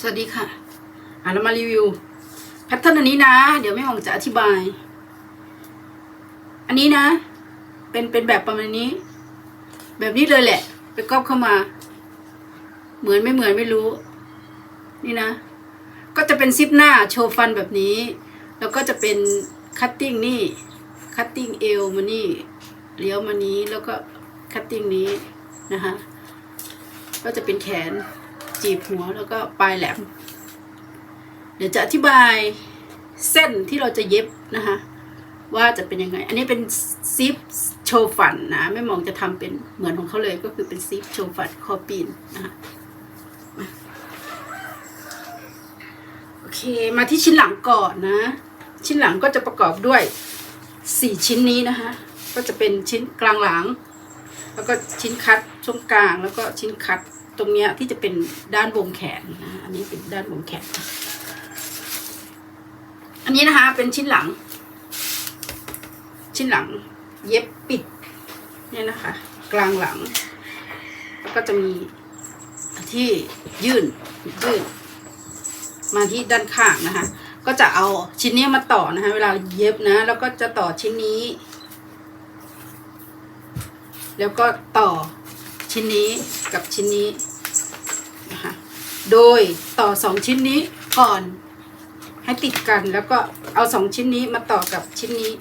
สวัสดีค่ะ อะเรามารีวิวแพทเทิร์นอันนี้นะ เดี๋ยวแม่หงจะอธิบาย อันนี้นะ เป็นเป็นแบบประมาณนี้ แบบนี้เลยแหละ ไปก๊อปเข้ามา เหมือนไม่เหมือนไม่รู้ นี่นะ ก็จะเป็นซิปหน้าโชว์ฟันแบบนี้ แล้วก็จะเป็นคัตติ้งนี่ คัตติ้งเอวมานี่เลี้ยวมานี้แล้วก็คัตติ้งนี้นะคะ ก็จะเป็นแขนจีบหัวแล้วก็ปลายแหลม เดี๋ยวจะอธิบายเส้นที่เราจะเย็บนะคะว่าจะเป็นยังไง อันนี้เป็นซิปโชว์ฟันนะแม่หมองจะทำเป็นเหมือนของเขาเลยก็คือเป็นซิปโชว์ฟันคอปีนนะคะโอเคมาที่ชิ้นหลังก่อนนะ ชิ้นหลังก็จะประกอบด้วยสี่ชิ้นนี้นะคะก็จะเป็นชิ้นกลางหลัง แล้วก็ชิ้นคัดช่วงกลางแล้วก็ชิ้นคัด ตรงเนี้ยที่จะเป็นด้านวงแขนนะอันนี้เป็นด้านวงแขน อันนี้นะคะ เป็นชิ้นหลัง ชิ้นหลัง เย็บปิด เนี่ยนะคะ กลางหลัง แล้วก็จะมีที่ยื่นยื่น มาที่ด้านข้างนะคะ ก็จะเอาชิ้นนี้มาต่อนะคะ เวลาเย็บนะ แล้วก็จะต่อชิ้นนี้ แล้วก็ต่อ ชิ้นนี้กับชิ้นนี้นะคะโดยต่อสองชิ้นนี้ก่อนให้ติดกันแล้วก็เอาสองชิ้นนี้มาต่อกับชิ้นนี้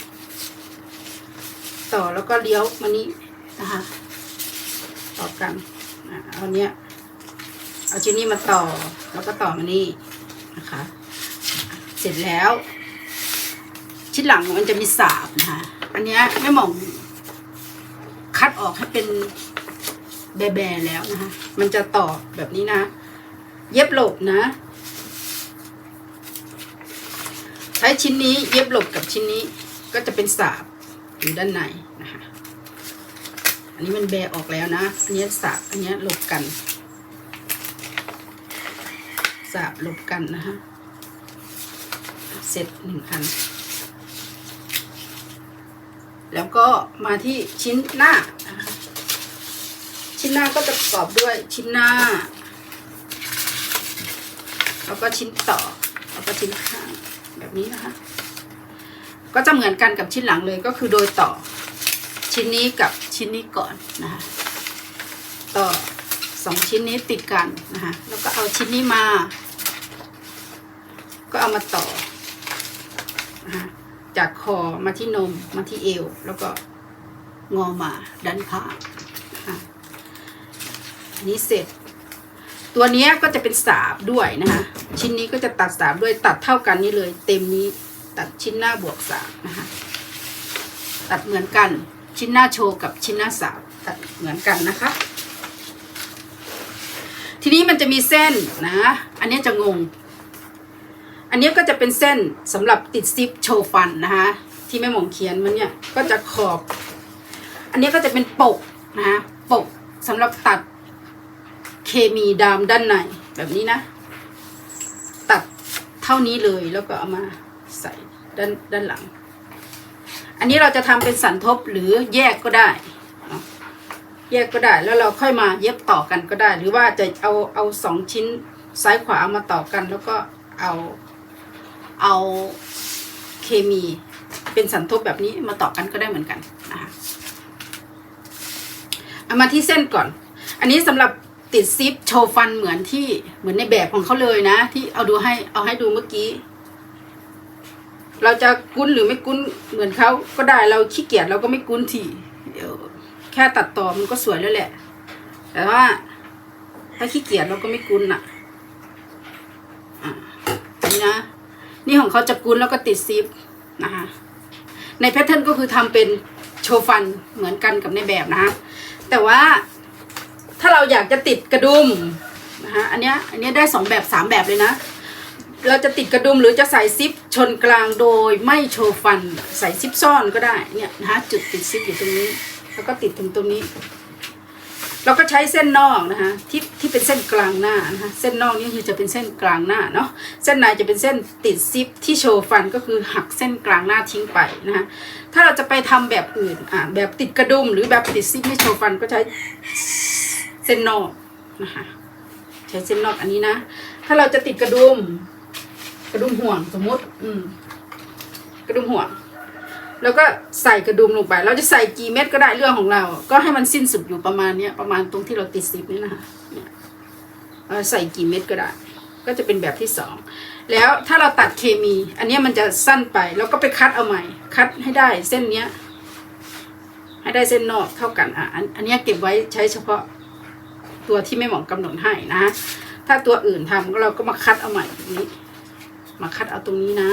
ต่อแล้วก็เลี้ยวมานี้นะคะต่อกันเอาเนี้ยเอาชิ้นนี้มาต่อแล้วก็ต่อมานี่นะคะ เสร็จแล้ว ชิ้นหลังมันจะมีสาบนะคะอันเนี้ยไม่หมองคัดออกให้เป็น แบๆแล้วนะคะ มันจะต่อแบบนี้นะ เย็บหลบนะ ใช้ชิ้นนี้เย็บหลบกับชิ้นนี้ก็จะเป็นสาบอยู่ด้านในนะคะ อันนี้มันแบออกแล้วนะอันนี้สาบอันนี้หลบกัน สาบหลบกันนะคะ เสร็จหนึ่งอัน แล้วก็มาที่ชิ้นหน้า ชิ้นหน้าก็จะประกอบด้วยชิ้นหน้า แล้วก็ชิ้นต่อ แล้วก็ชิ้นข้างแบบนี้นะคะ ก็จะเหมือนกันกับชิ้นหลังเลยก็คือโดยต่อ ชิ้นนี้กับชิ้นนี้ก่อนนะคะ ต่อสองชิ้นนี้ติดกันนะคะ แล้วก็เอาชิ้นนี้มา ก็เอามาต่อนะคะจากคอมาที่นมมาที่เอว แล้วก็งอมาด้านข้าง นี้เสร็จ ตัวนี้ก็จะเป็นสาบด้วยนะคะ ชิ้นนี้ก็จะตัดสาบด้วยตัดเท่ากันนี่เลย เต็มนี้ตัดชิ้นหน้าบวกสาบนะคะ ตัดเหมือนกันชิ้นหน้าโชว์กับชิ้นหน้าสาบตัดเหมือนกันนะคะ ทีนี้มันจะมีเส้นนะ อันนี้จะงง อันนี้ก็จะเป็นเส้นสำหรับติดซิปโชว์ฟันนะคะ ที่แม่หมองเขียนมันเนี่ยก็จะขอบ อันนี้ก็จะเป็นปกนะคะปกสำหรับตัด เคมีดามด้านในแบบนี้นะ ตัดเท่านี้เลยแล้วก็เอามาใส่ด้านด้านหลัง อันนี้เราจะทำเป็นสันทบหรือแยกก็ได้ แยกก็ได้แล้วเราค่อยมาเย็บต่อกันก็ได้ หรือว่าจะเอาเอาสองชิ้นซ้ายขวาเอามาต่อกัน แล้วก็เอาเอาเคมีเป็นสันทบแบบนี้มาต่อกันก็ได้เหมือนกันนะคะเอามาที่เส้นก่อน อันนี้สำหรับ ติดซิปโชว์ฟันเหมือนที่เหมือนในแบบของเขาเลยนะ ที่เอาดูให้เอาให้ดูเมื่อกี้ เราจะกุ้นหรือไม่กุ้นเหมือนเขาก็ได้เราขี้เกียจเราก็ไม่กุ้นทีเดี๋ยวแค่ตัดต่อมันก็สวยแล้วแหละ แต่ว่าถ้าขี้เกียจเราก็ไม่กุ้นอะอะนี่นะ นี่ของเขาจะกุ้นแล้วก็ติดซิปนะคะในแพทเทิร์นก็คือทำเป็นโชว์ฟันเหมือนกันกับในแบบนะคะแต่ว่า ถ้าเราอยากจะติดกระดุมนะคะอันเนี้ยอันเนี้ยได้สองแบบสามแบบเลยนะ เราจะติดกระดุมหรือจะใส่ซิปชนกลางโดยไม่โชว์ฟันใส่ซิปซ่อนก็ได้เนี่ยนะคะจุดติดซิปอยู่ตรงนี้ แล้วก็ติดถึงตรงนี้ เราก็ใช้เส้นนอกนะคะที่ที่เป็นเส้นกลางหน้านะคะเส้นนอกนี่คือจะเป็นเส้นกลางหน้าเนาะเส้นในจะเป็นเส้นติดซิปที่โชว์ฟันก็คือหักเส้นกลางหน้าทิ้งไปนะคะถ้าเราจะไปทำแบบอื่นอ่าแบบติดกระดุมหรือแบบติดซิปไม่โชว์ฟันก็ใช้ เส้นนอกนะคะใช้เส้นนอกอันนี้นะ ถ้าเราจะติดกระดุม กระดุมห่วงสมมติ อืม กระดุมห่วง แล้วก็ใส่กระดุมลงไป เราจะใส่กี่เม็ดก็ได้เรื่องของเรา ก็ให้มันสิ้นสุดอยู่ประมาณเนี้ยประมาณตรงที่เราติดซิปนี่นะคะใส่กี่เม็ดก็ได้ ก็จะเป็นแบบที่สองแล้วถ้าเราตัดเคมี อันนี้มันจะสั้นไป แล้วก็ไปคัดเอาใหม่ คัดให้ได้เส้นเนี้ยให้ได้เส้นนอกเท่ากันอะอันนี้เก็บไว้ใช้เฉพาะ ตัวที่ไม่หมอกำหนดให้นะ ถ้าตัวอื่นทำก็เราก็มาคัดเอาใหม่ตรงนี้ มาคัดเอาตรงนี้นะ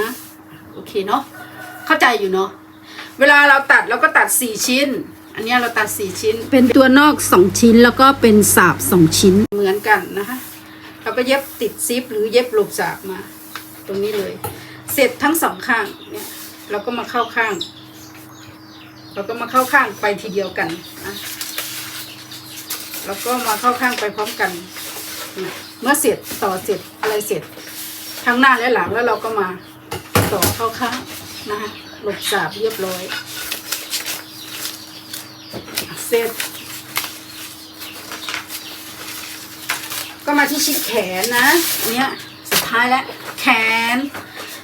โอเคเนาะเข้าใจอยู่เนาะเวลาเราตัดเราก็ตัดสี่ชิ้น อันเนี้ยเราตัดสี่ชิ้น เป็นตัวนอกสองชิ้นแล้วก็เป็นสาบสองชิ้นเหมือนกันนะคะเราก็เย็บติดซิปหรือเย็บหลบสาบมา ตรงนี้เลย เสร็จทั้งสองข้างเนี่ยเราก็มาเข้าข้าง เราก็มาเข้าข้างไปทีเดียวกันนะ แล้วก็มาเข้าข้างไปพร้อมกัน เมื่อเสร็จต่อเสร็จอะไรเสร็จ ทั้งหน้าและหลังแล้วเราก็มาต่อเข้าข้างนะคะหลบสาบเรียบร้อย เสร็จ ก็มาที่ชิ้นแขนนะอันเนี้ยสุดท้ายแล้วแขน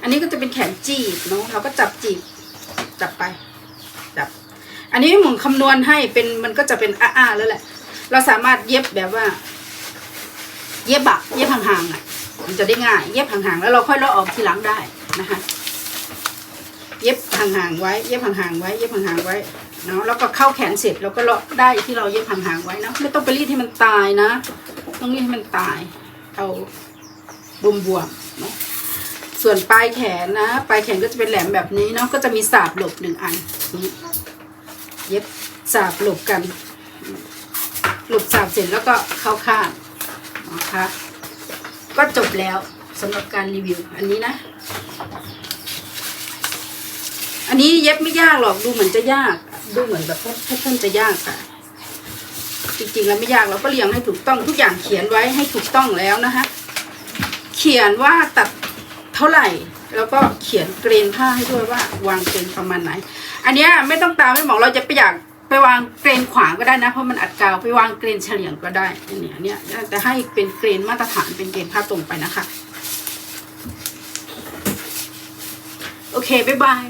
อันนี้ก็จะเป็นแขนจีบเนาะเราก็จับจีบจับไปจับ อันนี้หมุนคำนวณให้เป็นมันก็จะเป็นอ้าๆแล้วแหละ เราสามารถเย็บแบบว่า เย็บอะเย็บห่างๆอะมันจะได้ง่าย เย็บห่างๆแล้วเราค่อยเลาะออกทีหลังได้นะคะ เย็บห่างๆไว้ เย็บห่างๆไว้ เย็บห่างๆไว้เนาะแล้วก็เข้าแขนเสร็จเราก็เลาะได้ที่เราเย็บห่างๆไว้นะไม่ต้องไปรีดให้มันตายนะ ต้องรีดให้มันตาย เอาบวมๆเนาะส่วนปลายแขนนะ ปลายแขนก็จะเป็นแหลมแบบนี้เนาะก็จะมีสาบหลบหนึ่งอันนี่เย็บสาบหลบกัน หลบสาบเสร็จแล้วก็เข้าข้างนะคะก็จบแล้วสำหรับการรีวิวอันนี้นะ อันนี้เย็บไม่ยากหรอกดูเหมือนจะยาก ดูเหมือนแบบแพทเทิร์นจะยากค่ะ จริงๆแล้วไม่ยากเราก็เรียงให้ถูกต้องทุกอย่างเขียนไว้ให้ถูกต้องแล้วนะคะเขียนว่าตัดเท่าไหร่ แล้วก็เขียนเกรนผ้าให้ด้วยว่าวางเกรนประมาณไหน อันนี้ไม่ต้องตามไม่หมอกเราจะไปอยาก ไปวางเกรนขวางก็ได้นะ เพราะมันอัดกาวไปวางเกรนเฉลี่ยงก็ได้เนี่ยเนี่ยจะให้เป็นเกรนมาตรฐานเป็นเกรนผ้าตรงไปนะคะ โอเค บ๊ายบาย